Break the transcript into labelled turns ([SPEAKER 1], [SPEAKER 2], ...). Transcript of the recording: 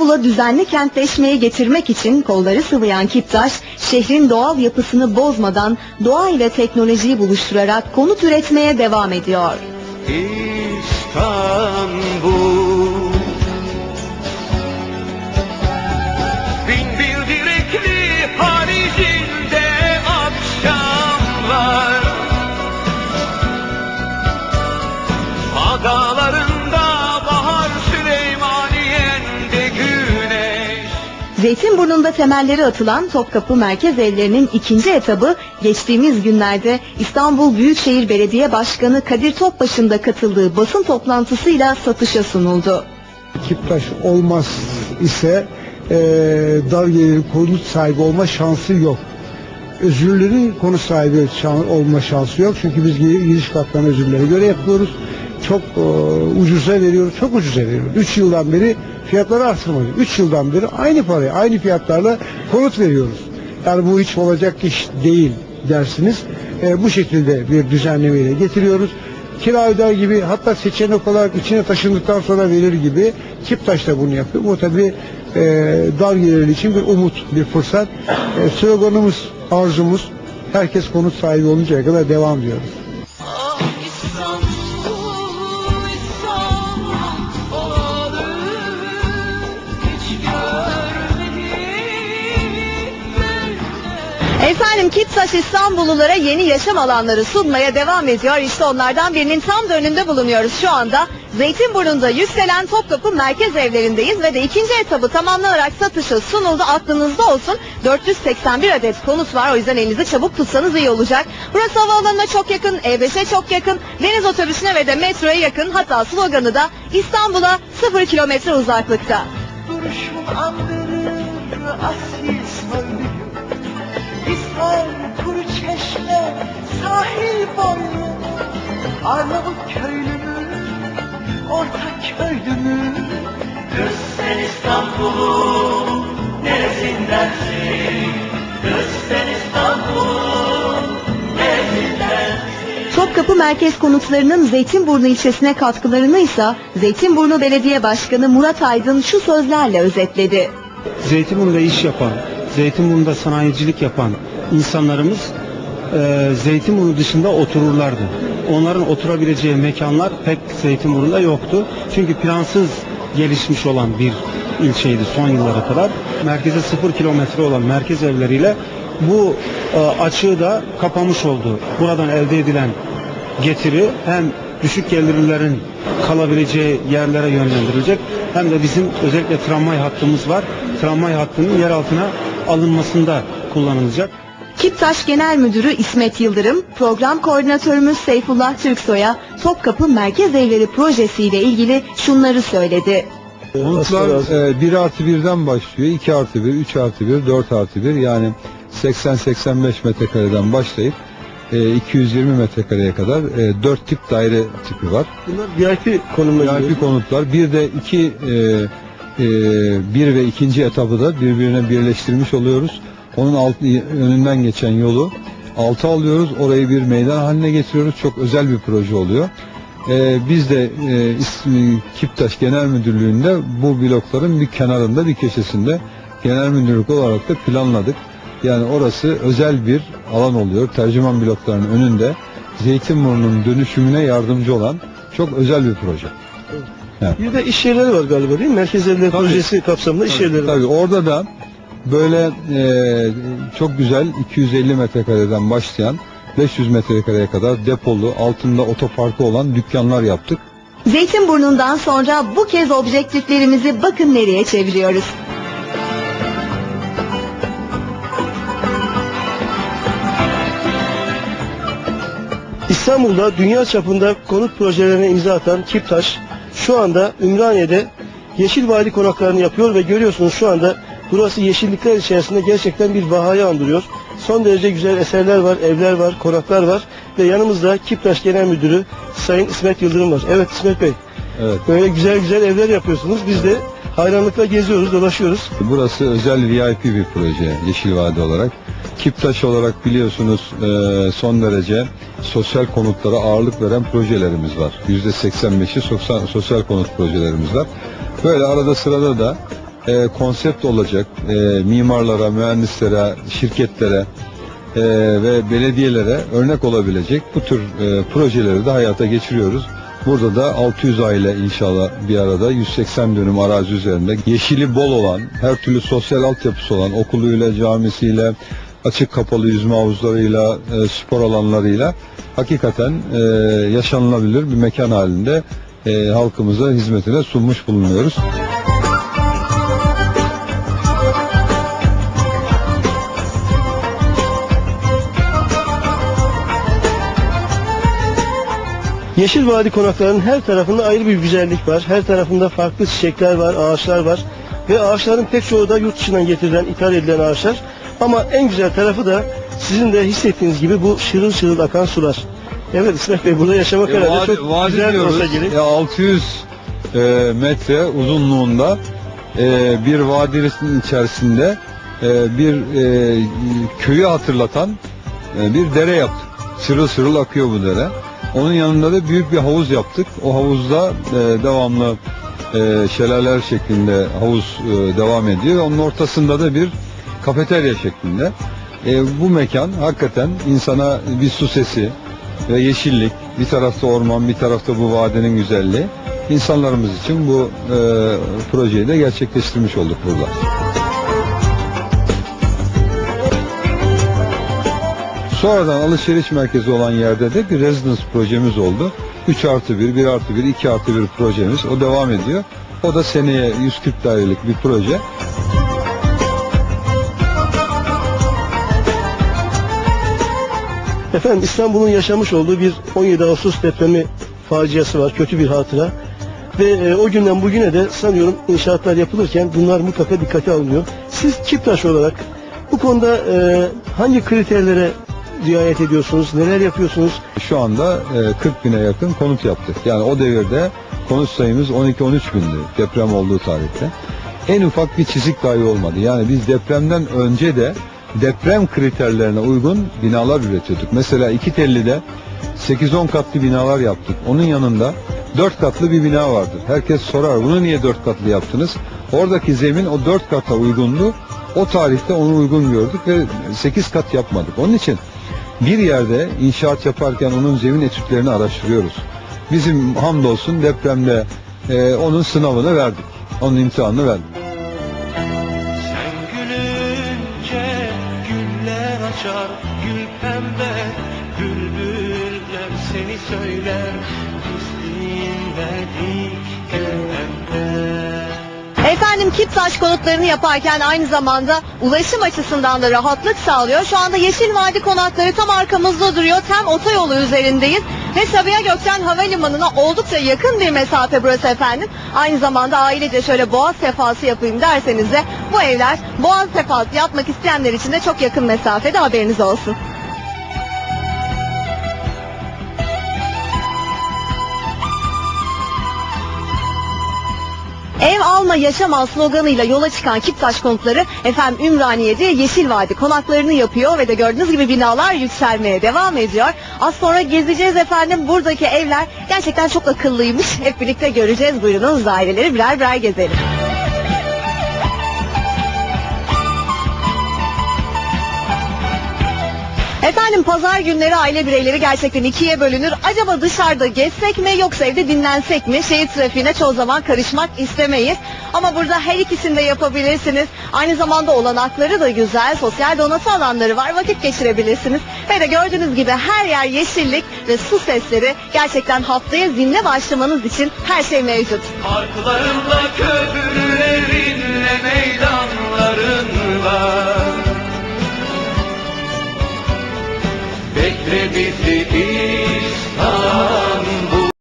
[SPEAKER 1] İstanbul'a düzenli kentleşmeyi getirmek için kolları sıvayan Kiptaş, şehrin doğal yapısını bozmadan doğa ile teknolojiyi buluşturarak konut üretmeye devam ediyor.
[SPEAKER 2] İstanbul
[SPEAKER 1] Zeytinburnu'nda temelleri atılan Topkapı Merkez Evleri'nin ikinci etabı geçtiğimiz günlerde İstanbul Büyükşehir Belediye Başkanı Kadir Topbaş'ın da katıldığı basın toplantısıyla satışa sunuldu.
[SPEAKER 3] Kiptaş olmaz ise eee dar gelirli konut sahibi olma şansı yok. Özürlerin konut sahibi olma şansı yok. Çünkü biz gir- giriş katlarını özürlere göre yapıyoruz. Çok eee, ucuza veriyoruz. Çok ucuza veriyoruz. 3 yıldan beri fiyatları artırmadık. 3 yıldan beri aynı paraya, aynı fiyatlarla konut veriyoruz. Yani bu hiç olacak iş değil dersiniz. Eee, bu şekilde bir düzenlemeyle getiriyoruz. Kira öder gibi hatta seçenek olarak içine taşındıktan sonra verir gibi Kiptaş da bunu yapıyor. Bu tabi dar gelirli için bir umut, bir fırsat. E, sloganımız, arzumuz herkes konut sahibi oluncaya kadar devam diyoruz.
[SPEAKER 1] Efendim Kiptaş İstanbullulara yeni yaşam alanları sunmaya devam ediyor. İşte onlardan birinin tam da önünde bulunuyoruz şu anda. Zeytinburnu'nda yükselen Topkapı Merkez Evleri'ndeyiz ve de ikinci etabı tamamlanarak satışa sunuldu. Aklınızda olsun 481 adet konut var o yüzden elinizi çabuk tutsanız iyi olacak. Burası havaalanına çok yakın, E5'e çok yakın, deniz otobüsüne ve de metroya yakın hatta sloganı da İstanbul'a 0 kilometre uzaklıkta.
[SPEAKER 2] Duruşun andırır asil Arnavut köylü mü orta köylü mü Kız sen İstanbul'un neresindensin? Kız sen İstanbul'un neresindensin?
[SPEAKER 1] Topkapı Merkez Konutları'nın Zeytinburnu ilçesine katkılarını ise Zeytinburnu Belediye Başkanı Murat Aydın şu sözlerle özetledi.
[SPEAKER 4] Zeytinburnu'da iş yapan, Zeytinburnu'da sanayicilik yapan insanlarımız e, Zeytinburnu dışında otururlardı. Onların oturabileceği mekanlar pek Zeytinburnu'da yoktu. Çünkü plansız gelişmiş olan bir ilçeydi son yıllara kadar. Merkeze sıfır kilometre olan merkez evleriyle bu e, açığı da kapamış oldu. Buradan elde edilen getiri hem düşük gelirlilerin kalabileceği yerlere yönlendirilecek hem de bizim özellikle tramvay hattımız var. Tramvay hattının yer altına alınmasında kullanılacak.
[SPEAKER 1] Kiptaş Genel Müdürü İsmet Yıldırım, program koordinatörümüz Seyfullah Türksoy'a Topkapı Merkez Evleri projesiyle ilgili şunları söyledi.
[SPEAKER 5] Konutlar e, 1 artı 1'den başlıyor. 2 artı 1, 3 artı 1, 4 artı 1 yani 80-85 metrekareden başlayıp e, 220 metrekareye kadar e, 4 tip daire tipi var.
[SPEAKER 4] Bunlar VIP konumuna
[SPEAKER 5] VIP konutlar. Bir de iki e, e, bir ve ikinci etabı da birbirine birleştirmiş oluyoruz. Onun alt, önünden geçen yolu alta alıyoruz. Orayı bir meydan haline getiriyoruz. Çok özel bir proje oluyor. E, biz de e, ismi Kiptaş Genel Müdürlüğü'nde bu blokların bir kenarında bir köşesinde genel müdürlük olarak da planladık. Yani orası özel bir alan oluyor. Tercüman bloklarının önünde Zeytinburnu'nun dönüşümüne yardımcı olan çok özel bir proje.
[SPEAKER 4] Bir de iş yerleri var galiba değil mi? Merkez evleri
[SPEAKER 5] Tabii.
[SPEAKER 4] projesi kapsamında iş yerleri var.
[SPEAKER 5] Tabii orada da böyle e, çok güzel 250 metrekareden başlayan 500 metrekareye kadar depolu altında otoparkı olan dükkanlar yaptık.
[SPEAKER 1] Zeytinburnu'ndan sonra bu kez objektiflerimizi bakın nereye çeviriyoruz.
[SPEAKER 6] İstanbul'da dünya çapında konut projelerine imza atan Kiptaş şu anda Ümraniye'de Yeşil Vadi konaklarını yapıyor ve görüyorsunuz şu anda burası yeşillikler içerisinde gerçekten bir vahayı andırıyor. Son derece güzel eserler var, evler var, konaklar var ve yanımızda Kiptaş Genel Müdürü Sayın İsmet Yıldırım var. Evet İsmet Bey,
[SPEAKER 5] Evet.
[SPEAKER 6] böyle güzel güzel evler yapıyorsunuz. Biz de hayranlıkla geziyoruz, dolaşıyoruz.
[SPEAKER 5] Burası özel VIP bir proje Yeşil Vadi olarak. Kiptaş olarak biliyorsunuz e, son derece sosyal konutlara ağırlık veren projelerimiz var. %85'i sosyal, sosyal konut projelerimiz var. Böyle arada sırada da e, konsept olacak. E, mimarlara, mühendislere, şirketlere e, ve belediyelere örnek olabilecek bu tür e, projeleri de hayata geçiriyoruz. Burada da 600 aile inşallah bir arada 180 dönüm arazi üzerinde yeşili bol olan, her türlü sosyal altyapısı olan okuluyla, camisiyle, açık kapalı yüzme havuzlarıyla, e, spor alanlarıyla hakikaten e, yaşanılabilir bir mekan halinde e, halkımıza hizmetine sunmuş bulunuyoruz.
[SPEAKER 6] Yeşil Vadi konaklarının her tarafında ayrı bir güzellik var. Her tarafında farklı çiçekler var, ağaçlar var. Ve ağaçların pek çoğu da yurt dışından getirilen, ithal edilen ağaçlar. Ama en güzel tarafı da sizin de hissettiğiniz gibi bu şırıl şırıl akan sular. Evet İsmet Bey burada yaşamak
[SPEAKER 5] E,
[SPEAKER 6] herhalde
[SPEAKER 5] vadi,
[SPEAKER 6] çok
[SPEAKER 5] vadi
[SPEAKER 6] güzel
[SPEAKER 5] diyoruz.
[SPEAKER 6] olsa gerek.
[SPEAKER 5] E, 600 e, metre uzunluğunda e, bir vadinin içerisinde e, bir e, köyü hatırlatan e, bir dere yaptık. Sırıl sırıl akıyor bu dere. Onun yanında da büyük bir havuz yaptık. O havuzda e, devamlı e, şelaleler şeklinde havuz e, devam ediyor. Onun ortasında da bir kafeterya şeklinde. E, bu mekan hakikaten insana bir su sesi ve yeşillik, bir tarafta orman, bir tarafta bu vadenin güzelliği. İnsanlarımız için bu e, projeyi de gerçekleştirmiş olduk burada. Sonradan alışveriş merkezi olan yerde de bir residence projemiz oldu. 3 artı 1, 1 artı 1, 2 artı 1 projemiz. O devam ediyor. O da seneye 140 dairelik bir proje.
[SPEAKER 6] Efendim İstanbul'un yaşamış olduğu bir 17 Ağustos depremi faciası var. Kötü bir hatıra. Ve e, o günden bugüne de sanıyorum inşaatlar yapılırken bunlar mutlaka dikkate alınıyor. Siz Kiptaş olarak bu konuda e, hangi kriterlere riayet ediyorsunuz? Neler yapıyorsunuz?
[SPEAKER 5] Şu anda e, 40 bine yakın konut yaptık. Yani o devirde konut sayımız 12-13 bindi deprem olduğu tarihte. En ufak bir çizik dahi olmadı. Yani biz depremden önce de deprem kriterlerine uygun binalar üretiyorduk. Mesela iki tellide 8-10 katlı binalar yaptık. Onun yanında 4 katlı bir bina vardır. Herkes sorar bunu niye 4 katlı yaptınız? Oradaki zemin o 4 kata uygundu. O tarihte onu uygun gördük ve 8 kat yapmadık. Onun için bir yerde inşaat yaparken onun zemin etütlerini araştırıyoruz. Bizim hamdolsun depremde e, onun sınavını verdik. Onun imtihanını verdik.
[SPEAKER 1] Efendim Kiptaş konutlarını yaparken aynı zamanda ulaşım açısından da rahatlık sağlıyor. Şu anda Yeşil Vadi konakları tam arkamızda duruyor. Tam otoyolu üzerindeyiz. Ve Sabiha Gökçen Havalimanı'na oldukça yakın bir mesafe burası efendim. Aynı zamanda ailece şöyle boğaz sefası yapayım derseniz de bu evler boğaz sefası yapmak isteyenler için de çok yakın mesafede haberiniz olsun. Alma yaşam al sloganıyla yola çıkan Kiptaş konutları efendim Ümraniye'de Yeşil Vadi konaklarını yapıyor ve de gördüğünüz gibi binalar yükselmeye devam ediyor. Az sonra gezeceğiz efendim buradaki evler gerçekten çok akıllıymış. Hep birlikte göreceğiz buyurunuz daireleri birer birer gezelim. Efendim pazar günleri aile bireyleri gerçekten ikiye bölünür. Acaba dışarıda gezsek mi yoksa evde dinlensek mi? Şehir trafiğine çoğu zaman karışmak istemeyiz. Ama burada her ikisini de yapabilirsiniz. Aynı zamanda olanakları da güzel. Sosyal donatı alanları var. Vakit geçirebilirsiniz. Ve de gördüğünüz gibi her yer yeşillik ve su sesleri. Gerçekten haftaya zinde başlamanız için her şey mevcut.
[SPEAKER 2] Parklarınla köprülerinle meydanlarınla Bekle bizi İstanbul